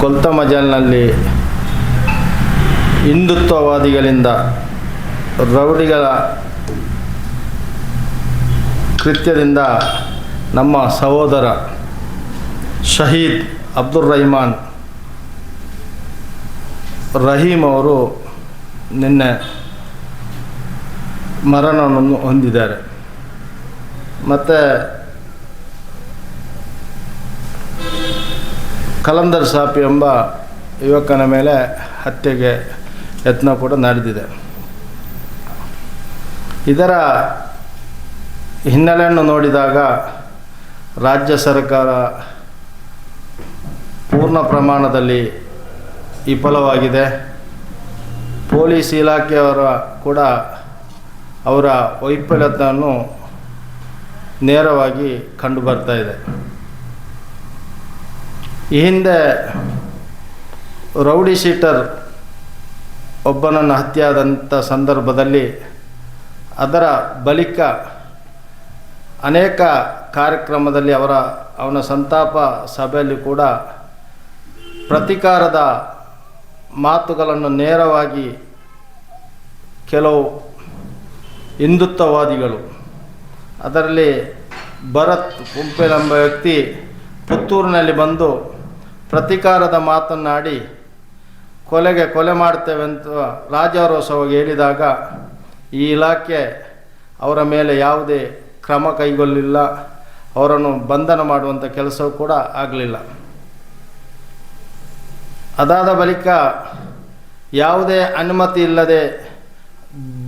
ಕೊಲ್ತಮಜಲ್ನಲ್ಲಿ ಹಿಂದುತ್ವವಾದಿಗಳಿಂದ ರೌಡಿಗಳ ಕೃತ್ಯದಿಂದ ನಮ್ಮ ಸಹೋದರ ಶಹೀದ್ ಅಬ್ದುಲ್ ರಹಿಮಾನ್ ರಹೀಮ್ ಅವರು ನಿನ್ನೆ ಮರಣವನ್ನು ಹೊಂದಿದ್ದಾರೆ. ಮತ್ತು ಕಲಂದರ್ ಸಾಪ್ ಎಂಬ ಯುವಕನ ಮೇಲೆ ಹತ್ಯೆಗೆ ಯತ್ನ ಕೂಡ ನಡೆದಿದೆ. ಇದರ ಹಿನ್ನೆಲೆಯನ್ನು ನೋಡಿದಾಗ ರಾಜ್ಯ ಸರ್ಕಾರ ಪೂರ್ಣ ಪ್ರಮಾಣದಲ್ಲಿ ವಿಫಲವಾಗಿದೆ. ಪೊಲೀಸ್ ಇಲಾಖೆಯವರ ಕೂಡ ಅವರ ವೈಫಲ್ಯತೆಯನ್ನು ನೇರವಾಗಿ ಕಂಡು ಬರ್ತಾ ಇದೆ. ಈ ಹಿಂದೆ ರೌಡಿ ಶೀಟರ್ ಒಬ್ಬನನ್ನು ಹತ್ಯೆಯಾದಂಥ ಸಂದರ್ಭದಲ್ಲಿ ಅದರ ಬಳಿಕ ಅನೇಕ ಕಾರ್ಯಕ್ರಮದಲ್ಲಿ ಅವರ, ಅವನ ಸಂತಾಪ ಸಭೆಯಲ್ಲಿ ಕೂಡ ಪ್ರತಿಕಾರದ ಮಾತುಗಳನ್ನು ನೇರವಾಗಿ ಕೆಲವು ಹಿಂದುತ್ವವಾದಿಗಳು, ಅದರಲ್ಲಿ ಭರತ್ ಕುಂಪೆಲ್ ಎಂಬ ವ್ಯಕ್ತಿ ಪುತ್ತೂರಿನಲ್ಲಿ ಬಂದು ಪ್ರತಿಕಾರದ ಮಾತನ್ನಾಡಿ, ಕೊಲೆಗೆ ಕೊಲೆ ಮಾಡ್ತೇವೆ ಅಂತ ರಾಜಾರೋಷವಾಗಿ ಹೇಳಿದಾಗ, ಈ ಇಲಾಖೆ ಅವರ ಮೇಲೆ ಯಾವುದೇ ಕ್ರಮ ಕೈಗೊಳ್ಳಲಿಲ್ಲ ಅವರನ್ನು ಬಂಧನ ಮಾಡುವಂಥ ಕೆಲಸವೂ ಕೂಡ ಆಗಲಿಲ್ಲ. ಅದಾದ ಬಳಿಕ ಯಾವುದೇ ಅನುಮತಿ ಇಲ್ಲದೆ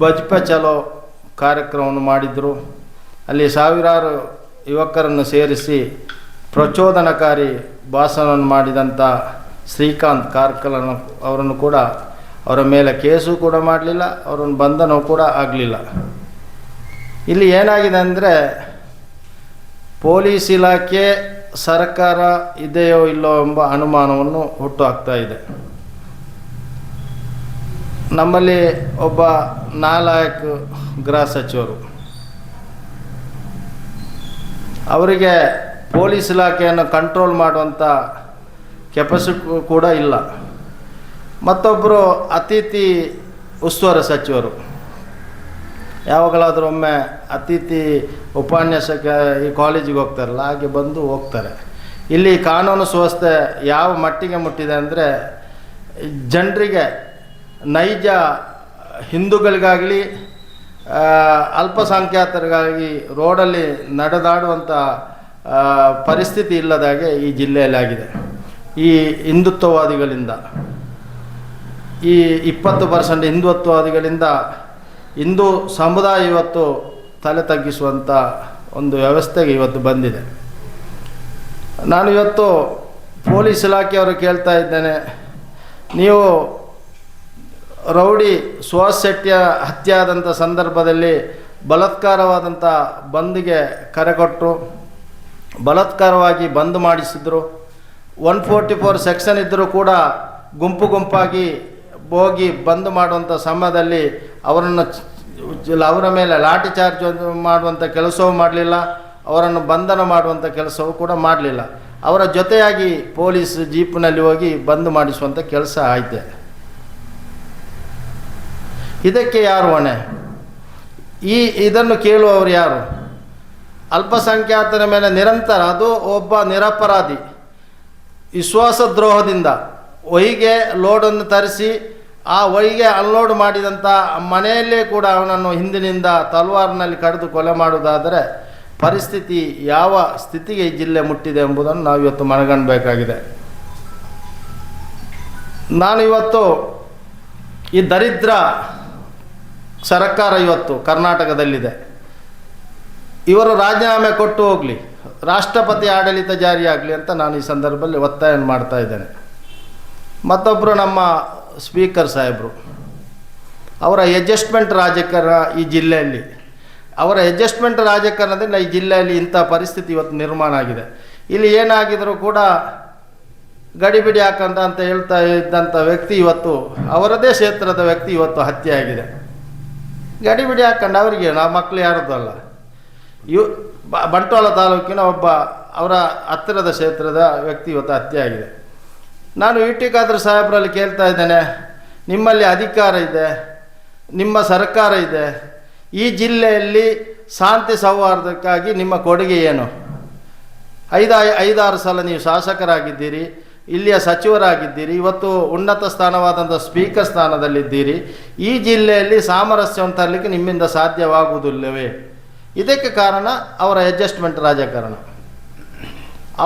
ಭಜ್ಪ ಚಲೋ ಕಾರ್ಯಕ್ರಮವನ್ನು ಮಾಡಿದರು. ಅಲ್ಲಿ ಸಾವಿರಾರು ಯುವಕರನ್ನು ಸೇರಿಸಿ ಪ್ರಚೋದನಕಾರಿ ಭಾಷಣವನ್ನು ಮಾಡಿದಂಥ ಶ್ರೀಕಾಂತ್ ಕಾರ್ಕಲನ ಅವರನ್ನು ಕೂಡ ಅವರ ಮೇಲೆ ಕೇಸು ಕೂಡ ಮಾಡಲಿಲ್ಲ, ಅವರನ್ನು ಬಂಧನವೂ ಕೂಡ ಆಗಲಿಲ್ಲ. ಇಲ್ಲಿ ಏನಾಗಿದೆ ಅಂದರೆ, ಪೊಲೀಸ್ ಇಲಾಖೆ ಸರ್ಕಾರ ಇದೆಯೋ ಇಲ್ಲೋ ಎಂಬ ಅನುಮಾನವನ್ನು ಹುಟ್ಟು ಹಾಕ್ತಾ ಇದೆ. ನಮ್ಮಲ್ಲಿ ಒಬ್ಬ ನಾಲಾಯಕ್ ಗೃಹ ಸಚಿವರು, ಅವರಿಗೆ ಪೊಲೀಸ್ ಇಲಾಖೆಯನ್ನು ಕಂಟ್ರೋಲ್ ಮಾಡುವಂಥ ಕೆಪಾಸಿಟಿ ಕೂಡ ಇಲ್ಲ. ಮತ್ತೊಬ್ಬರು ಅತಿಥಿ ಉಸ್ತುವಾರಿ ಸಚಿವರು. ಯಾವಾಗಲಾದರೂ ಒಮ್ಮೆ ಅತಿಥಿ ಉಪನ್ಯಾಸಕ ಈ ಕಾಲೇಜಿಗೆ ಹೋಗ್ತಾರಲ್ಲ, ಹಾಗೆ ಬಂದು ಹೋಗ್ತಾರೆ. ಇಲ್ಲಿ ಕಾನೂನು ಸುವಸ್ಥೆ ಯಾವ ಮಟ್ಟಿಗೆ ಮುಟ್ಟಿದೆ ಅಂದರೆ, ಜನರಿಗೆ ನೈಜ ಹಿಂದೂಗಳಿಗಾಗಲಿ ಅಲ್ಪಸಂಖ್ಯಾತರಿಗಾಗಿ ರೋಡಲ್ಲಿ ನಡೆದಾಡುವಂಥ ಪರಿಸ್ಥಿತಿ ಇಲ್ಲದಾಗೆ ಈ ಜಿಲ್ಲೆಯಲ್ಲಿ ಆಗಿದೆ. ಈ ಹಿಂದುತ್ವವಾದಿಗಳಿಂದ, ಈ ಇಪ್ಪತ್ತು ಪರ್ಸೆಂಟ್ ಹಿಂದುತ್ವವಾದಿಗಳಿಂದ ಹಿಂದೂ ಸಮುದಾಯ ಇವತ್ತು ತಲೆ ತಗ್ಗಿಸುವಂಥ ಒಂದು ವ್ಯವಸ್ಥೆಗೆ ಇವತ್ತು ಬಂದಿದೆ. ನಾನು ಇವತ್ತು ಪೊಲೀಸ್ ಇಲಾಖೆಯವರು ಕೇಳ್ತಾ ಇದ್ದೇನೆ, ನೀವು ರೌಡಿ ಸುಹಾಸ್ ಶೆಟ್ಟಿಯ ಹತ್ಯೆ ಆದಂಥ ಸಂದರ್ಭದಲ್ಲಿ ಬಲತ್ಕಾರವಾದಂಥ ಬಂದಿಗೆ ಕರೆ ಕೊಟ್ಟರು ಬಲಾತ್ಕಾರವಾಗಿ ಬಂದ್ ಮಾಡಿಸಿದ್ರು. ಒನ್ ಫೋರ್ಟಿ ಫೋರ್ ಸೆಕ್ಷನ್ ಇದ್ದರೂ ಕೂಡ ಗುಂಪು ಗುಂಪಾಗಿ ಹೋಗಿ ಬಂದ್ ಮಾಡುವಂಥ ಸಮಯದಲ್ಲಿ ಅವರನ್ನು ಅವರ ಮೇಲೆ ಲಾಠಿ ಚಾರ್ಜ್ ಮಾಡುವಂಥ ಕೆಲಸವೂ ಮಾಡಲಿಲ್ಲ. ಅವರನ್ನು ಬಂಧನ ಮಾಡುವಂಥ ಕೆಲಸವೂ ಕೂಡ ಮಾಡಲಿಲ್ಲ. ಅವರ ಜೊತೆಯಾಗಿ ಪೊಲೀಸ್ ಜೀಪ್ನಲ್ಲಿ ಹೋಗಿ ಬಂದ್ ಮಾಡಿಸುವಂಥ ಕೆಲಸ ಆಯ್ತೆ. ಇದಕ್ಕೆ ಯಾರು ಹೊಣೆ? ಈ, ಇದನ್ನು ಕೇಳುವವರು ಯಾರು? ಅಲ್ಪಸಂಖ್ಯಾತರ ಮೇಲೆ ನಿರಂತರ, ಅದು ಒಬ್ಬ ನಿರಪರಾಧಿ. ವಿಶ್ವಾಸ ದ್ರೋಹದಿಂದ ಒಯ್ಗೆ ಲೋಡನ್ನು ತರಿಸಿ, ಆ ಒಯ್ಗೆ ಅನ್ಲೋಡ್ ಮಾಡಿದಂಥ ಮನೆಯಲ್ಲೇ ಕೂಡ ಅವನನ್ನು ಹಿಂದಿನಿಂದ ತಲ್ವಾರ್ನಲ್ಲಿ ಕಡಿದು ಕೊಲೆ ಮಾಡುವುದಾದರೆ ಪರಿಸ್ಥಿತಿ ಯಾವ ಸ್ಥಿತಿಗೆ ಈ ಜಿಲ್ಲೆ ಮುಟ್ಟಿದೆ ಎಂಬುದನ್ನು ನಾವು ಇವತ್ತು ಮನಗಣಬೇಕಾಗಿದೆ ನಾನು ಇವತ್ತು ಈ ದರಿದ್ರ ಸರ್ಕಾರ ಇವತ್ತು ಕರ್ನಾಟಕದಲ್ಲಿದೆ. ಇವರು ರಾಜೀನಾಮೆ ಕೊಟ್ಟು ಹೋಗಲಿ, ರಾಷ್ಟ್ರಪತಿ ಆಡಳಿತ ಜಾರಿಯಾಗಲಿ ಅಂತ ನಾನು ಈ ಸಂದರ್ಭದಲ್ಲಿ ಒತ್ತಾಯ ಮಾಡ್ತಾ ಇದ್ದೇನೆ. ಮತ್ತೊಬ್ಬರು ನಮ್ಮ ಸ್ಪೀಕರ್ ಸಾಹೇಬರು, ಅವರ ಅಡ್ಜಸ್ಟ್ಮೆಂಟ್ ರಾಜಕಾರಣ ಈ ಜಿಲ್ಲೆಯಲ್ಲಿ, ಅವರ ಅಡ್ಜಸ್ಟ್ಮೆಂಟ್ ರಾಜಕಾರಣದಿಂದ ಈ ಜಿಲ್ಲೆಯಲ್ಲಿ ಇಂಥ ಪರಿಸ್ಥಿತಿ ಇವತ್ತು ನಿರ್ಮಾಣ ಆಗಿದೆ. ಇಲ್ಲಿ ಏನಾಗಿದ್ರೂ ಕೂಡ ಗಡಿಬಿಡಿ ಹಾಕಂತ ಅಂತ ಹೇಳ್ತಾ ಇದ್ದಂಥ ವ್ಯಕ್ತಿ ಇವತ್ತು, ಅವರದೇ ಕ್ಷೇತ್ರದ ವ್ಯಕ್ತಿ ಇವತ್ತು ಹತ್ಯೆ ಆಗಿದೆ. ಗಡಿಬಿಡಿ ಹಾಕೊಂಡು ಅವರಿಗೆ ನಾವು ಮಕ್ಕಳು ಯಾರದ್ದು ಅಲ್ಲ. ಇವ್ ಬಂಟ್ವಾಳ ತಾಲೂಕಿನ ಒಬ್ಬ ಅವರ ಹತ್ತಿರದ ಕ್ಷೇತ್ರದ ವ್ಯಕ್ತಿ ಇವತ್ತು ಹತ್ಯೆ ಆಗಿದೆ ನಾನು ಯು ಟಿ ಖಾದ್ರ ಸಾಹೇಬರಲ್ಲಿ ಕೇಳ್ತಾ ಇದ್ದೇನೆ, ನಿಮ್ಮಲ್ಲಿ ಅಧಿಕಾರ ಇದೆ, ನಿಮ್ಮ ಸರ್ಕಾರ ಇದೆ, ಈ ಜಿಲ್ಲೆಯಲ್ಲಿ ಶಾಂತಿ ಸೌಹಾರ್ದಕ್ಕಾಗಿ ನಿಮ್ಮ ಕೊಡುಗೆ ಏನು? ಐದ, ಐದಾರು ಸಲ ನೀವು ಶಾಸಕರಾಗಿದ್ದೀರಿ, ಇಲ್ಲಿಯ ಸಚಿವರಾಗಿದ್ದೀರಿ, ಇವತ್ತು ಉನ್ನತ ಸ್ಥಾನವಾದಂಥ ಸ್ಪೀಕರ್ ಸ್ಥಾನದಲ್ಲಿದ್ದೀರಿ, ಈ ಜಿಲ್ಲೆಯಲ್ಲಿ ಸಾಮರಸ್ಯವನ್ನು ತರಲಿಕ್ಕೆ ನಿಮ್ಮಿಂದ ಸಾಧ್ಯವಾಗುವುದಿಲ್ಲವೇ? ಇದಕ್ಕೆ ಕಾರಣ ಅವರ ಅಡ್ಜಸ್ಟ್ಮೆಂಟ್ ರಾಜಕಾರಣ.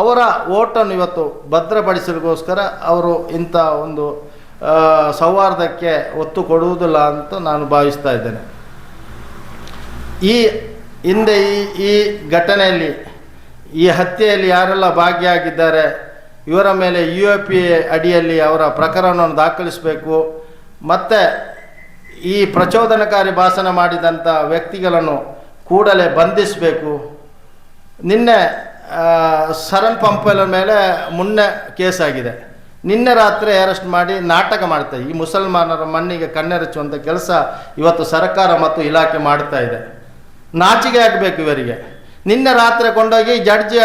ಅವರ ಓಟನ್ನು ಇವತ್ತು ಭದ್ರಪಡಿಸಲಿಕ್ಕೋಸ್ಕರ ಅವರು ಇಂಥ ಒಂದು ಸೌಹಾರ್ದಕ್ಕೆ ಒತ್ತು ಕೊಡುವುದಿಲ್ಲ ಅಂತ ನಾನು ಭಾವಿಸ್ತಾ ಇದ್ದೇನೆ. ಈ ಹಿಂದೆ ಈ ಈ ಘಟನೆಯಲ್ಲಿ, ಈ ಹತ್ಯೆಯಲ್ಲಿ ಯಾರೆಲ್ಲ ಭಾಗಿಯಾಗಿದ್ದಾರೆ, ಇವರ ಮೇಲೆ ಯು ಎ ಪಿ ಅಡಿಯಲ್ಲಿ ಅವರ ಪ್ರಕರಣವನ್ನು ದಾಖಲಿಸಬೇಕು, ಮತ್ತು ಈ ಪ್ರಚೋದನಕಾರಿ ಭಾಷಣ ಮಾಡಿದಂಥ ವ್ಯಕ್ತಿಗಳನ್ನು ಕೂಡಲೇ ಬಂಧಿಸಬೇಕು. ನಿನ್ನೆ ಸರಣ್ ಪಂಪಲ ಮೇಲೆ ಮುನ್ನೆ ಕೇಸ್ ಆಗಿದೆ ನಿನ್ನೆ ರಾತ್ರಿ ಅರೆಸ್ಟ್ ಮಾಡಿ ನಾಟಕ ಮಾಡ್ತಾ ಈ ಮುಸಲ್ಮಾನರ ಮಣ್ಣಿಗೆ ಕಣ್ಣೆರಚುವಂಥ ಕೆಲಸ ಇವತ್ತು ಸರ್ಕಾರ ಮತ್ತು ಇಲಾಖೆ ಮಾಡ್ತಾ ಇದೆ. ನಾಚಿಗೆ ಆಗಬೇಕು ಇವರಿಗೆ. ನಿನ್ನೆ ರಾತ್ರಿ ಕೊಂಡೋಗಿ ಜಡ್ಜಿ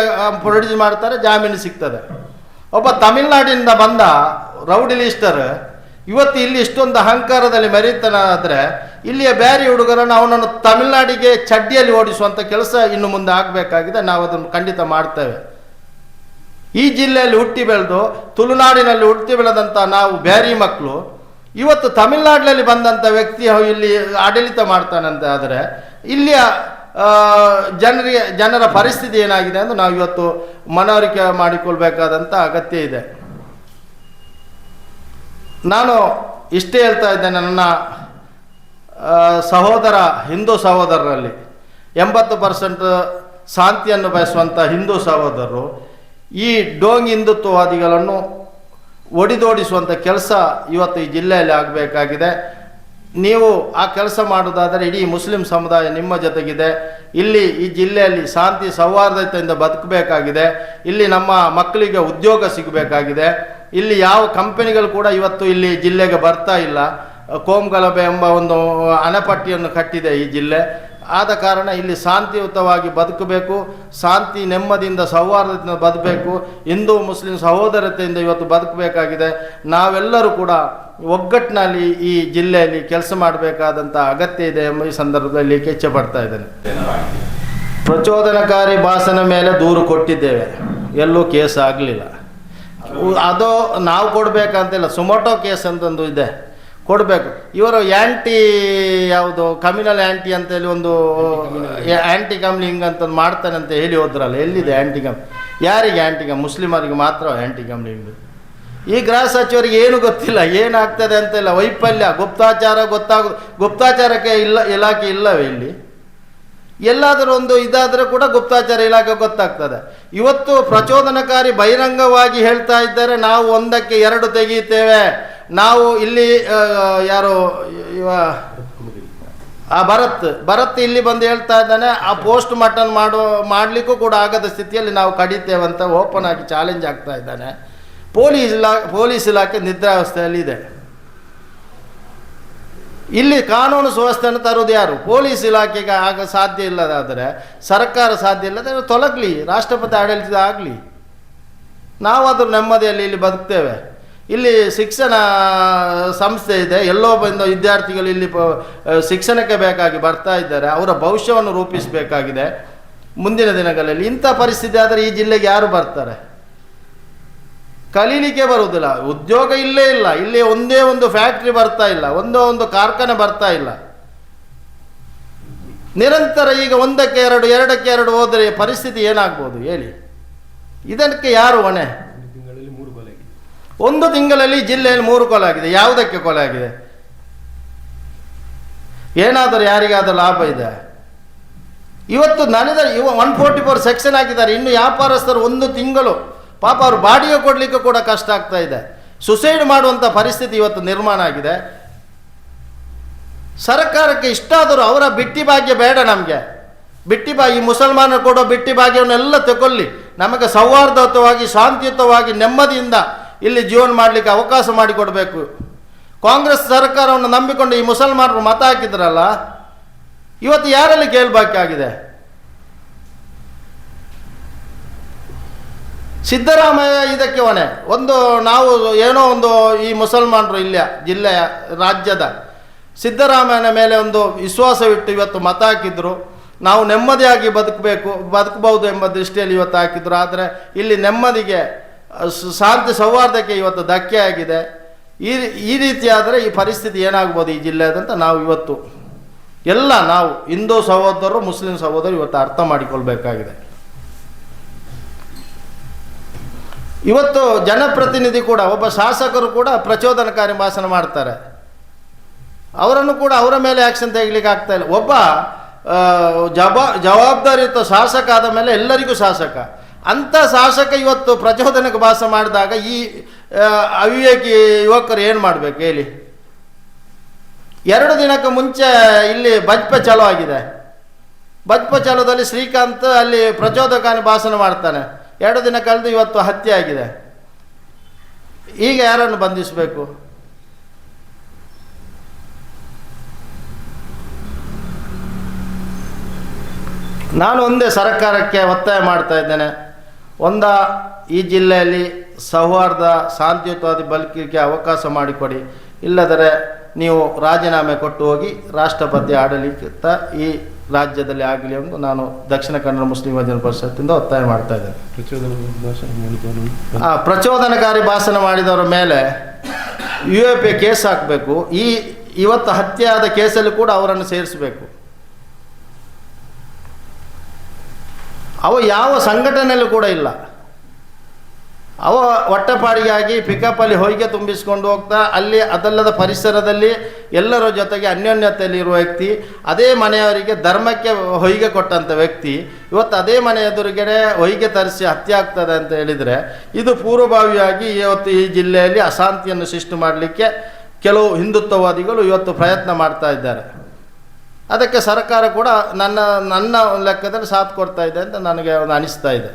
ಪ್ರೊಡ್ಯೂಸ್ ಮಾಡ್ತಾರೆ, ಜಾಮೀನು ಸಿಗ್ತದೆ. ಒಬ್ಬ ತಮಿಳ್ನಾಡಿನಿಂದ ಬಂದ ರೌಡಿ ಲೀಸ್ಟರ್ ಇವತ್ತು ಇಲ್ಲಿ ಇಷ್ಟೊಂದು ಅಹಂಕಾರದಲ್ಲಿ ಮೆರೀತನಾದರೆ ಇಲ್ಲಿಯ ಬ್ಯಾರಿ ಹುಡುಗರನ್ನು ಅವನನ್ನು ತಮಿಳ್ನಾಡಿಗೆ ಚಡ್ಡಿಯಲ್ಲಿ ಓಡಿಸುವಂಥ ಕೆಲಸ ಇನ್ನು ಮುಂದೆ ಆಗಬೇಕಾಗಿದೆ. ನಾವು ಅದನ್ನು ಖಂಡಿತ ಮಾಡ್ತೇವೆ. ಈ ಜಿಲ್ಲೆಯಲ್ಲಿ ಹುಟ್ಟಿ ಬೆಳೆದು ತುಳುನಾಡಿನಲ್ಲಿ ಹುಟ್ಟಿ ಬೆಳೆದಂಥ ನಾವು ಬ್ಯಾರಿ ಮಕ್ಕಳು, ಇವತ್ತು ತಮಿಳ್ನಾಡಿನಲ್ಲಿ ಬಂದಂಥ ವ್ಯಕ್ತಿ ಇಲ್ಲಿ ಆಡಳಿತ ಮಾಡ್ತಾನಂತೆ. ಆದರೆ ಇಲ್ಲಿಯ ಜನರಿಗೆ, ಜನರ ಪರಿಸ್ಥಿತಿ ಏನಾಗಿದೆ ಅಂತ ನಾವು ಇವತ್ತು ಮನವರಿಕೆ ಮಾಡಿಕೊಳ್ಬೇಕಾದಂಥ ಅಗತ್ಯ ಇದೆ. ನಾನು ಇಷ್ಟೇ ಹೇಳ್ತಾ ಇದ್ದೇನೆ ನನ್ನ ಸಹೋದರ, ಹಿಂದೂ ಸಹೋದರರಲ್ಲಿ. ಎಂಬತ್ತು ಪರ್ಸೆಂಟ್ ಶಾಂತಿಯನ್ನು ಬಯಸುವಂಥ ಹಿಂದೂ ಸಹೋದರರು ಈ ಡೋಂಗ್ ಹಿಂದುತ್ವವಾದಿಗಳನ್ನು ಒಡಿದೋಡಿಸುವಂಥ ಕೆಲಸ ಇವತ್ತು ಈ ಜಿಲ್ಲೆಯಲ್ಲಿ ಆಗಬೇಕಾಗಿದೆ. ನೀವು ಆ ಕೆಲಸ ಮಾಡೋದಾದರೆ ಇಡೀ ಮುಸ್ಲಿಂ ಸಮುದಾಯ ನಿಮ್ಮ ಜೊತೆಗಿದೆ. ಇಲ್ಲಿ ಈ ಜಿಲ್ಲೆಯಲ್ಲಿ ಶಾಂತಿ ಸೌಹಾರ್ದತೆಯಿಂದ ಬದುಕಬೇಕಾಗಿದೆ. ಇಲ್ಲಿ ನಮ್ಮ ಮಕ್ಕಳಿಗೆ ಉದ್ಯೋಗ ಸಿಗಬೇಕಾಗಿದೆ. ಇಲ್ಲಿ ಯಾವ ಕಂಪನಿಗಳು ಕೂಡ ಇವತ್ತು ಇಲ್ಲಿ ಜಿಲ್ಲೆಗೆ ಬರ್ತಾ ಇಲ್ಲ. ಕೋಮ್ಗಲಭೆ ಎಂಬ ಒಂದು ಅಣಪಟ್ಟಿಯನ್ನು ಕಟ್ಟಿದೆ ಈ ಜಿಲ್ಲೆ. ಆದ ಕಾರಣ ಇಲ್ಲಿ ಶಾಂತಿಯುತವಾಗಿ ಬದುಕಬೇಕು, ಶಾಂತಿ ನೆಮ್ಮದಿಯಿಂದ ಸೌಹಾರ್ದದಿಂದ ಬದುಕಬೇಕು. ಹಿಂದೂ, ಮುಸ್ಲಿಂ ಸಹೋದರತೆಯಿಂದ ಇವತ್ತು ಬದುಕಬೇಕಾಗಿದೆ. ನಾವೆಲ್ಲರೂ ಕೂಡ ಒಗ್ಗಟ್ಟಿನಲ್ಲಿ ಈ ಜಿಲ್ಲೆಯಲ್ಲಿ ಕೆಲಸ ಮಾಡಬೇಕಾದಂಥ ಅಗತ್ಯ ಇದೆ ಎಂಬ ಈ ಸಂದರ್ಭದಲ್ಲಿ ಕೆಚ್ಚೆ ಪಡ್ತಾ ಇದ್ದೇನೆ. ಪ್ರಚೋದನಕಾರಿ ಭಾಷಣ ಮೇಲೆ ದೂರು ಕೊಟ್ಟಿದ್ದೇವೆ. ಎಲ್ಲೂ ಕೇಸ್ ಆಗಲಿಲ್ಲ. ಅದು ನಾವು ಕೊಡಬೇಕಂತಿಲ್ಲ. ಸುಮೋಟೋ ಕೇಸ್ ಅಂತಂದು ಇದೆ. ಕೊಡಬೇಕು. ಇವರು ಆ್ಯಂಟಿ ಯಾವುದು? ಕಮ್ಯುನಲ್ ಆ್ಯಂಟಿ ಅಂತೇಳಿ ಒಂದು ಆ್ಯಂಟಿ ಕಮ್ಲಿಂಗ್ ಅಂತ ಅಂತಂದು ಮಾಡ್ತಾನೆ ಅಂತ ಹೇಳಿ ಹೋದ್ರಲ್ಲ ಎಲ್ಲಿದೆ ಆ್ಯಂಟಿ ಕಮ್ ಯಾರಿಗೆ ಆ್ಯಂಟಿ ಕಮ್ ಮುಸ್ಲಿಮರಿಗೆ ಮಾತ್ರ ಆ್ಯಂಟಿ ಕಮ್ಲಿಂಗ್ ಈ ಗೃಹ ಸಚಿವರಿಗೆ ಏನು ಗೊತ್ತಿಲ್ಲ ಏನಾಗ್ತದೆ ಅಂತೆಲ್ಲ. ವೈಫಲ್ಯ ಗುಪ್ತಾಚಾರ ಗೊತ್ತಾಗ ಗುಪ್ತಾಚಾರಕ್ಕೆ ಇಲ್ಲ ಇಲಾಖೆ ಇಲ್ಲವೇ ಇಲ್ಲಿ? ಎಲ್ಲಾದರೂ ಒಂದು ಇದಾದರೆ ಕೂಡ ಗುಪ್ತಾಚಾರ ಇಲಾಖೆ ಗೊತ್ತಾಗ್ತದೆ. ಇವತ್ತು ಪ್ರಚೋದನಕಾರಿ ಬಹಿರಂಗವಾಗಿ ಹೇಳ್ತಾ ಇದ್ದಾರೆ, ನಾವು ಒಂದಕ್ಕೆ ಎರಡು ತೆಗೆಯುತ್ತೇವೆ. ನಾವು ಇಲ್ಲಿ ಯಾರು, ಇವ, ಆ, ಭರತ್ ಭರತ್ ಇಲ್ಲಿ ಬಂದು ಹೇಳ್ತಾ ಇದ್ದಾನೆ, ಆ ಪೋಸ್ಟ್ ಮಾರ್ಟಮ್ ಮಾಡೋ, ಮಾಡಲಿಕ್ಕೂ ಕೂಡ ಆಗದ ಸ್ಥಿತಿಯಲ್ಲಿ ನಾವು ಕಡಿತೇವೆ ಅಂತ ಓಪನ್ ಆಗಿ ಚಾಲೆಂಜ್ ಆಗ್ತಾ ಇದ್ದಾನೆ. ಪೊಲೀಸ್ ಇಲಾ, ಪೊಲೀಸ್ ಇಲಾಖೆ ನಿದ್ರಾವಸ್ಥೆಯಲ್ಲಿದೆ. ಇಲ್ಲಿ ಕಾನೂನು ಸುವ್ಯವಸ್ಥೆಯನ್ನು ತರೋದು ಯಾರು? ಪೊಲೀಸ್ ಇಲಾಖೆಗೆ ಆಗ ಸಾಧ್ಯ ಇಲ್ಲದಾದರೆ, ಸರ್ಕಾರ ಸಾಧ್ಯ ಇಲ್ಲದೆ ತೊಲಗಲಿ, ರಾಷ್ಟ್ರಪತಿ ಆಡಳಿತ ಆಗಲಿ. ನಾವು ಅದ್ರ ನೆಮ್ಮದಿಯಲ್ಲಿ ಇಲ್ಲಿ ಬದುಕ್ತೇವೆ. ಇಲ್ಲಿ ಶಿಕ್ಷಣ ಸಂಸ್ಥೆ ಇದೆ, ಎಲ್ಲೋ ಬಂದ ವಿದ್ಯಾರ್ಥಿಗಳು ಇಲ್ಲಿ ಶಿಕ್ಷಣಕ್ಕೆ ಬೇಕಾಗಿ ಬರ್ತಾ ಇದ್ದಾರೆ, ಅವರ ಭವಿಷ್ಯವನ್ನು ರೂಪಿಸಬೇಕಾಗಿದೆ. ಮುಂದಿನ ದಿನಗಳಲ್ಲಿ ಇಂಥ ಪರಿಸ್ಥಿತಿ ಆದರೆ ಈ ಜಿಲ್ಲೆಗೆ ಯಾರು ಬರ್ತಾರೆ? ಕಲೀಲಿಕ್ಕೆ ಬರುವುದಿಲ್ಲ. ಉದ್ಯೋಗ ಇಲ್ಲೇ ಇಲ್ಲ. ಇಲ್ಲಿ ಒಂದೇ ಒಂದು ಫ್ಯಾಕ್ಟ್ರಿ ಬರ್ತಾ ಇಲ್ಲ. ಒಂದೋ ಒಂದು ಕಾರ್ಖಾನೆ ಬರ್ತಾ ಇಲ್ಲ. ನಿರಂತರ ಈಗ ಒಂದಕ್ಕೆ ಎರಡು, ಎರಡಕ್ಕೆ ಎರಡು ಹೋದರೆ ಪರಿಸ್ಥಿತಿ ಏನಾಗ್ಬೋದು ಹೇಳಿ. ಇದಕ್ಕೆ ಯಾರು ಹೊಣೆ? ಒಂದು ತಿಂಗಳಲ್ಲಿ ಜಿಲ್ಲೆಯಲ್ಲಿ ಮೂರು ಕೊಲೆ ಆಗಿದೆ. ಯಾವುದಕ್ಕೆ ಕೊಲೆ ಆಗಿದೆ? ಏನಾದರೂ ಯಾರಿಗಾದರೂ ಲಾಭ ಇದೆ? ಇವತ್ತು ನನಗೆ ಇವ ಒನ್ ಫೋರ್ಟಿ ಫೋರ್ ಸೆಕ್ಷನ್ ಹಾಕಿದ್ದಾರೆ. ಇನ್ನು ವ್ಯಾಪಾರಸ್ಥರು ಒಂದು ತಿಂಗಳು ಪಾಪ ಅವರು ಬಾಡಿಗೆ ಕೊಡಲಿಕ್ಕೆ ಕೂಡ ಕಷ್ಟ ಆಗ್ತಾ ಇದೆ. ಸುಸೈಡ್ ಮಾಡುವಂಥ ಪರಿಸ್ಥಿತಿ ಇವತ್ತು ನಿರ್ಮಾಣ ಆಗಿದೆ. ಸರ್ಕಾರಕ್ಕೆ ಇಷ್ಟಾದರೂ ಅವರ ಬಿಟ್ಟಿ ಭಾಗ್ಯ ಬೇಡ ನಮಗೆ. ಬಿಟ್ಟಿ ಭಾಗ್ಯ, ಈ ಮುಸಲ್ಮಾನರು ಕೊಡೋ ಬಿಟ್ಟಿ ಭಾಗ್ಯವನ್ನೆಲ್ಲ ತಗೊಳ್ಳಿ ನಮಗೆ ಸೌಹಾರ್ದಯುತವಾಗಿ, ಶಾಂತಿಯುತವಾಗಿ, ನೆಮ್ಮದಿಯಿಂದ ಇಲ್ಲಿ ಜೀವನ ಮಾಡಲಿಕ್ಕೆ ಅವಕಾಶ ಮಾಡಿಕೊಡಬೇಕು. ಕಾಂಗ್ರೆಸ್ ಸರ್ಕಾರವನ್ನು ನಂಬಿಕೊಂಡು ಈ ಮುಸಲ್ಮಾನರು ಮತ ಹಾಕಿದ್ರಲ್ಲ, ಇವತ್ತು ಯಾರಲ್ಲಿ ಕೇಳಬೇಕಾಗಿದೆ ಸಿದ್ದರಾಮಯ್ಯ ಇದಕ್ಕೆ ಹೊಣೆ. ಒಂದು ನಾವು ಏನೋ ಒಂದು ಈ ಮುಸಲ್ಮಾನರು ಇಲ್ಲ ಜಿಲ್ಲೆಯ ರಾಜ್ಯದ ಸಿದ್ದರಾಮಯ್ಯನ ಮೇಲೆ ಒಂದು ವಿಶ್ವಾಸವಿಟ್ಟು ಇವತ್ತು ಮತ ಹಾಕಿದ್ರು. ನಾವು ನೆಮ್ಮದಿಯಾಗಿ ಬದುಕಬೇಕು ಬದುಕಬಹುದು ಎಂಬ ದೃಷ್ಟಿಯಲ್ಲಿ ಇವತ್ತು ಹಾಕಿದ್ರು. ಆದರೆ ಇಲ್ಲಿ ನೆಮ್ಮದಿಗೆ ಶಾಂತಿ ಸೌಹಾರ್ದಕ್ಕೆ ಇವತ್ತು ಧಕ್ಕೆ ಆಗಿದೆ ಈ ಈ ರೀತಿಯಾದರೆ ಈ ಪರಿಸ್ಥಿತಿ ಏನಾಗ್ಬೋದು ಈ ಜಿಲ್ಲೆಯಾದಂತ ನಾವು ಇವತ್ತು ಎಲ್ಲ ನಾವು ಹಿಂದೂ ಸಹೋದರರು, ಮುಸ್ಲಿಂ ಸಹೋದರರು ಇವತ್ತು ಅರ್ಥ ಮಾಡಿಕೊಳ್ಬೇಕಾಗಿದೆ. ಇವತ್ತು ಜನಪ್ರತಿನಿಧಿ ಕೂಡ, ಒಬ್ಬ ಶಾಸಕರು ಕೂಡ ಪ್ರಚೋದನಕಾರಿ ಭಾಷಣ ಮಾಡ್ತಾರೆ. ಅವರನ್ನು ಕೂಡ ಅವರ ಮೇಲೆ ಆ್ಯಕ್ಷನ್ ತೆಗಿಲಿಕ್ಕೆ ಆಗ್ತಾ ಇಲ್ಲ. ಒಬ್ಬ ಜಬಾ, ಜವಾಬ್ದಾರಿಯುತ ಶಾಸಕ ಆದ ಮೇಲೆ ಎಲ್ಲರಿಗೂ ಶಾಸಕ. ಅಂಥ ಶಾಸಕ ಇವತ್ತು ಪ್ರಚೋದನಕ್ಕೆ ಭಾಷಣ ಮಾಡಿದಾಗ ಈ ಅವಿವೇಕಿ ಯುವಕರು ಏನು ಮಾಡಬೇಕು ಹೇಳಿ? ಎರಡು ದಿನಕ್ಕೆ ಮುಂಚೆ ಇಲ್ಲಿ ಬಜ್ಪ ಚಲೋ ಆಗಿದೆ. ಬಜ್ಪ ಚಲೋದಲ್ಲಿ ಶ್ರೀಕಾಂತ್ ಅಲ್ಲಿ ಪ್ರಚೋದಕಾನಿ ಭಾಷಣ ಮಾಡ್ತಾನೆ. ಎರಡು ದಿನ ಕಳೆದು ಇವತ್ತು ಹತ್ಯೆ ಆಗಿದೆ. ಈಗ ಯಾರನ್ನು ಬಂಧಿಸಬೇಕು? ನಾನು ಒಂದೇ ಸರ್ಕಾರಕ್ಕೆ ಒತ್ತಾಯ ಮಾಡ್ತಾ ಇದ್ದೇನೆ. ಒಂದ, ಈ ಜಿಲ್ಲೆಯಲ್ಲಿ ಸೌಹಾರ್ದ, ಶಾಂತಿಯುತವಾದ ಬದುಕಲಿಕ್ಕೆ ಅವಕಾಶ ಮಾಡಿಕೊಡಿ. ಇಲ್ಲದರೆ ನೀವು ರಾಜೀನಾಮೆ ಕೊಟ್ಟು ಹೋಗಿ ರಾಷ್ಟ್ರಪತಿ ಆಡಳಿತ ಈ ರಾಜ್ಯದಲ್ಲಿ ಆಗಲಿ ಎಂದು ನಾನು ದಕ್ಷಿಣ ಕನ್ನಡ ಮುಸ್ಲಿಂ ಯುವಜನ ಪರಿಷತ್ತಿಂದ ಒತ್ತಾಯ ಮಾಡ್ತಾ ಇದ್ದೇನೆ. ಆ, ಪ್ರಚೋದನಕಾರಿ ಭಾಷಣ ಮಾಡಿದವರ ಮೇಲೆ ಯು ಎ ಪಿ ಕೇಸ್ ಹಾಕಬೇಕು. ಈ ಇವತ್ತು ಹತ್ಯೆ ಆದ ಕೇಸಲ್ಲಿ ಕೂಡ ಅವರನ್ನು ಸೇರಿಸಬೇಕು. ಅವು ಯಾವ ಸಂಘಟನೆಯಲ್ಲೂ ಕೂಡ ಇಲ್ಲ. ಅವ ಹೊಟ್ಟೆಪಾಡಿಗಾಗಿ ಪಿಕಪ್ಪಲ್ಲಿ ಹೊಯ್ಗೆ ತುಂಬಿಸ್ಕೊಂಡು ಹೋಗ್ತಾ, ಅಲ್ಲಿ ಅದಲ್ಲದ ಪರಿಸರದಲ್ಲಿ ಎಲ್ಲರ ಜೊತೆಗೆ ಅನ್ಯೋನ್ಯತೆಯಲ್ಲಿ ಇರುವ ವ್ಯಕ್ತಿ, ಅದೇ ಮನೆಯವರಿಗೆ ಧರ್ಮಕ್ಕೆ ಹೊಯ್ಗೆ ಕೊಟ್ಟಂಥ ವ್ಯಕ್ತಿ, ಇವತ್ತು ಅದೇ ಮನೆ ಎದುರುಗಡೆ ಹೊಯ್ಗೆ ತರಿಸಿ ಹತ್ಯೆ ಆಗ್ತದೆ ಅಂತ ಹೇಳಿದರೆ, ಇದು ಪೂರ್ವಭಾವಿಯಾಗಿ ಇವತ್ತು ಈ ಜಿಲ್ಲೆಯಲ್ಲಿ ಅಶಾಂತಿಯನ್ನು ಸೃಷ್ಟಿ ಮಾಡಲಿಕ್ಕೆ ಕೆಲವು ಹಿಂದುತ್ವವಾದಿಗಳು ಇವತ್ತು ಪ್ರಯತ್ನ ಮಾಡ್ತಾ ಇದ್ದಾರೆ. ಅದಕ್ಕೆ ಸರ್ಕಾರ ಕೂಡ ನನ್ನ ನನ್ನ ಲೆಕ್ಕದಲ್ಲಿ ಸಾಥ್ ಕೊಡ್ತಾ ಇದೆ ಅಂತ ನನಗೆ ಅನಿಸ್ತಾ ಇದೆ.